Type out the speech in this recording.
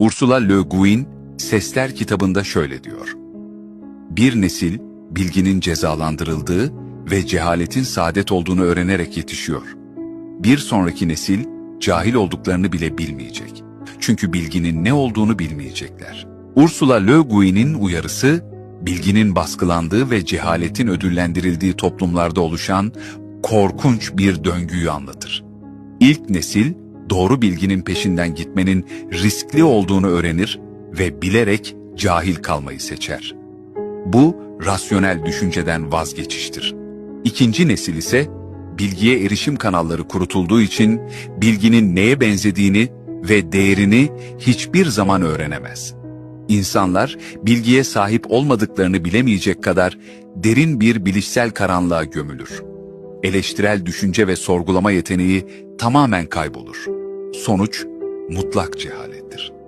Ursula Le Guin, Sesler kitabında şöyle diyor. Bir nesil, bilginin cezalandırıldığı ve cehaletin saadet olduğunu öğrenerek yetişiyor. Bir sonraki nesil, cahil olduklarını bile bilmeyecek. Çünkü bilginin ne olduğunu bilmeyecekler. Ursula Le Guin'in uyarısı, bilginin baskılandığı ve cehaletin ödüllendirildiği toplumlarda oluşan korkunç bir döngüyü anlatır. İlk nesil, doğru bilginin peşinden gitmenin riskli olduğunu öğrenir ve bilerek cahil kalmayı seçer. Bu, rasyonel düşünceden vazgeçiştir. İkinci nesil ise, bilgiye erişim kanalları kurutulduğu için bilginin neye benzediğini ve değerini hiçbir zaman öğrenemez. İnsanlar bilgiye sahip olmadıklarını bilemeyecek kadar derin bir bilişsel karanlığa gömülür. Eleştirel düşünce ve sorgulama yeteneği tamamen kaybolur. Sonuç mutlak cehalettir.''